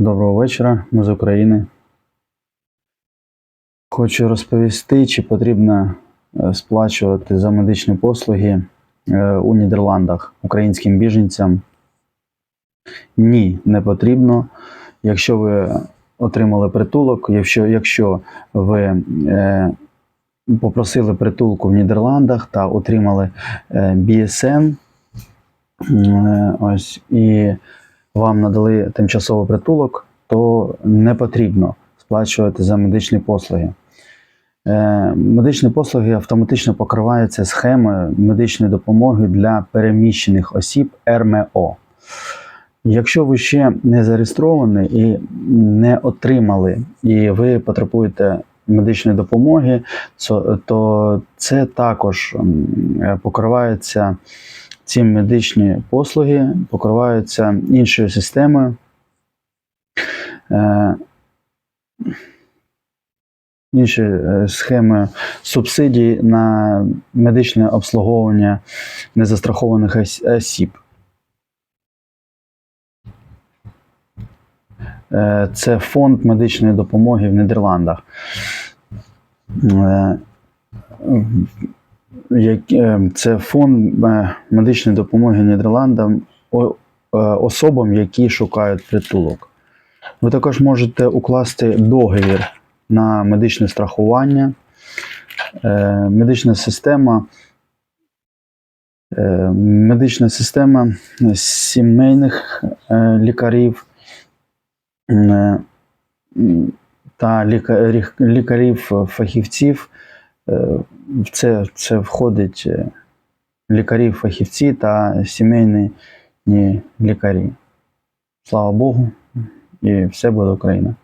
Доброго вечора, ми з України. Хочу розповісти, чи потрібно е, сплачувати за медичні послуги е, у Нідерландах українським біженцям. Ні, не потрібно. Якщо ви отримали притулок, якщо, якщо ви е, попросили притулку в Нідерландах та отримали е, BSN, е, ось, і вам надали тимчасовий притулок, то не потрібно сплачувати за медичні послуги. Е, Медичні послуги автоматично покриваються схемою медичної допомоги для переміщених осіб РМО. Якщо ви ще не зареєстровані і не отримали, і ви потребуєте медичної допомоги, то- це також е, покривається ці медичні послуги покриваються іншою системою. Е, іншою е, схемою субсидій на медичне обслуговування незастрахованих осіб. Е, Це фонд медичної допомоги в Нідерландах. Е, Це фонд е, медичної допомоги Нідерландам е, особам, які шукають притулок. Ви також можете укласти договір на медичне страхування. Медична система. Медична система сімейних лікарів та лікарів-фахівців В це, це входить е, лікарі, фахівці та сімейні лікарі. Слава Богу, і все буде Україна.